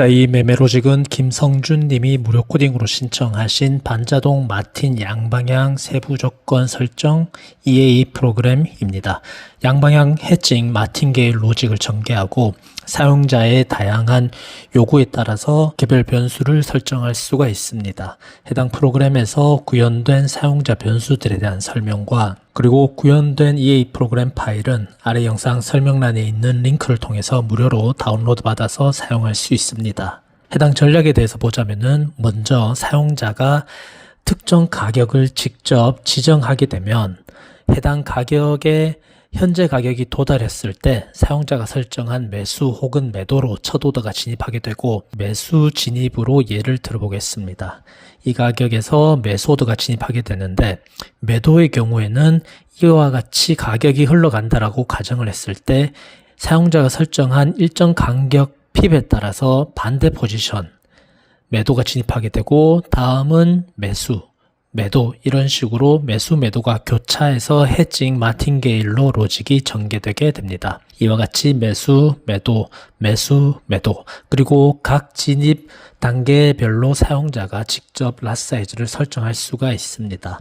자, 이 매매 로직은 김성준 님이 무료 코딩으로 신청하신 반자동 마틴 양방향 세부 조건 설정 EA 프로그램입니다. 양방향 해칭 마틴 계의 로직을 전개하고 사용자의 다양한 요구에 따라서 개별 변수를 설정할 수가 있습니다. 해당 프로그램에서 구현된 사용자 변수들에 대한 설명과 그리고 구현된 EA 프로그램 파일은 아래 영상 설명란에 있는 링크를 통해서 무료로 다운로드 받아서 사용할 수 있습니다. 해당 전략에 대해서 보자면은 먼저 사용자가 특정 가격을 직접 지정하게 되면 해당 가격에 현재 가격이 도달했을 때 사용자가 설정한 매수 혹은 매도로 첫 오더가 진입하게 되고 매수 진입으로 예를 들어보겠습니다. 이 가격에서 매수 오더가 진입하게 되는데 매도의 경우에는 이와 같이 가격이 흘러간다라고 가정을 했을 때 사용자가 설정한 일정 간격 핍에 따라서 반대 포지션 매도가 진입하게 되고 다음은 매수 매도 이런 식으로 매수 매도가 교차해서 해칭 마틴게일로 로직이 전개되게 됩니다. 이와 같이 매수 매도 매수 매도 그리고 각 진입 단계별로 사용자가 직접 랏 사이즈를 설정할 수가 있습니다.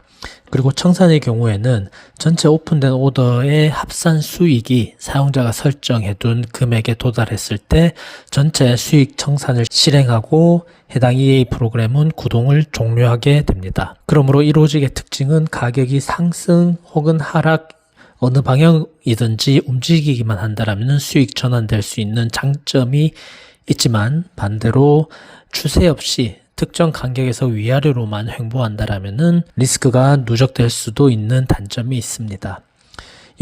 그리고 청산의 경우에는 전체 오픈된 오더의 합산 수익이 사용자가 설정해둔 금액에 도달했을 때 전체 수익 청산을 실행하고 해당 EA 프로그램은 구동을 종료하게 됩니다. 그러므로 이 로직의 특징은 가격이 상승 혹은 하락 어느 방향이든지 움직이기만 한다면 수익 전환될 수 있는 장점이 있지만 반대로 추세 없이 특정 간격에서 위아래로만 횡보한다라면은 리스크가 누적될 수도 있는 단점이 있습니다.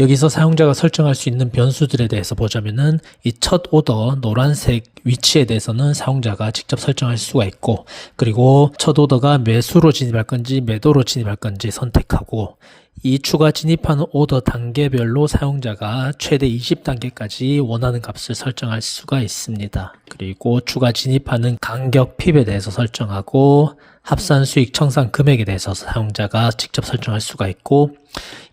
여기서 사용자가 설정할 수 있는 변수들에 대해서 보자면은 이 첫 오더 노란색 위치에 대해서는 사용자가 직접 설정할 수가 있고 그리고 첫 오더가 매수로 진입할 건지 매도로 진입할 건지 선택하고 이 추가 진입하는 오더 단계별로 사용자가 최대 20단계까지 원하는 값을 설정할 수가 있습니다. 그리고 추가 진입하는 간격 핍에 대해서 설정하고 합산 수익 청산 금액에 대해서 사용자가 직접 설정할 수가 있고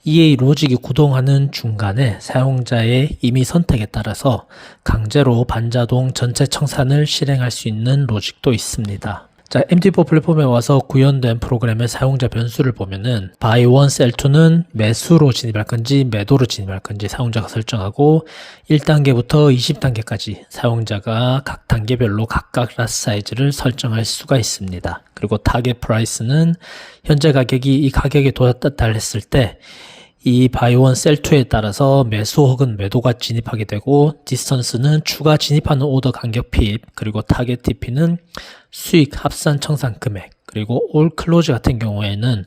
EA 로직이 구동하는 중간에 사용자의 임의 선택에 따라서 강제로 반자동 전체 청산을 실행할 수 있는 로직도 있습니다. 자, MT4 플랫폼에 와서 구현된 프로그램의 사용자 변수를 보면은 buy one sell two는 매수로 진입할 건지 매도로 진입할 건지 사용자가 설정하고 1단계부터 20단계까지 사용자가 각 단계별로 각각 랏 사이즈를 설정할 수가 있습니다. 그리고 타겟 프라이스는 현재 가격이 이 가격에 도달했을 때 이 바이원 셀2에 따라서 매수 혹은 매도가 진입하게 되고 디스턴스는 추가 진입하는 오더 간격 핍 그리고 타겟 TP는 수익 합산 청산 금액 그리고 올 클로즈 같은 경우에는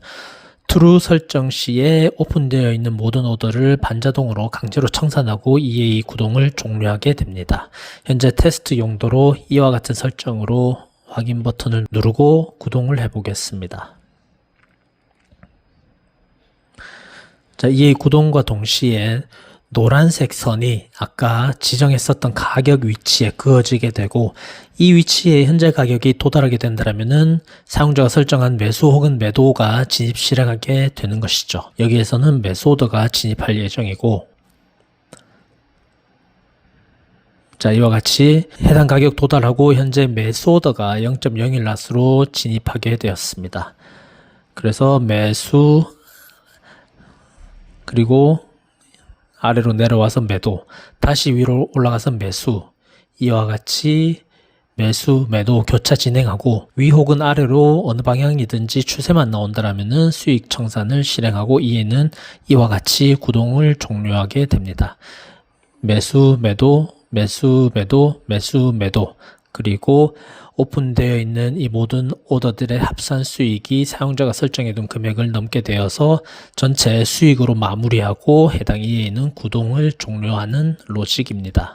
true 설정 시에 오픈되어 있는 모든 오더를 반자동으로 강제로 청산하고 EA 구동을 종료하게 됩니다. 현재 테스트 용도로 이와 같은 설정으로 확인 버튼을 누르고 구동을 해보겠습니다. 자, 이 구동과 동시에 노란색 선이 아까 지정했었던 가격 위치에 그어지게 되고 이 위치에 현재 가격이 도달하게 된다면은 사용자가 설정한 매수 혹은 매도가 진입 실행하게 되는 것이죠. 여기에서는 매수 오더가 진입할 예정이고 자, 이와 같이 해당 가격 도달하고 현재 매수 오더가 0.01낫으로 진입하게 되었습니다. 그래서 매수 그리고 아래로 내려와서 매도, 다시 위로 올라가서 매수, 이와 같이 매수, 매도 교차 진행하고 위 혹은 아래로 어느 방향이든지 추세만 나온다라면은 수익 청산을 실행하고 이에는 이와 같이 구동을 종료하게 됩니다. 매수, 매도, 매수, 매도, 매수, 매도 그리고 오픈되어 있는 이 모든 오더들의 합산 수익이 사용자가 설정해둔 금액을 넘게 되어서 전체 수익으로 마무리하고 해당 이해는 구동을 종료하는 로직입니다.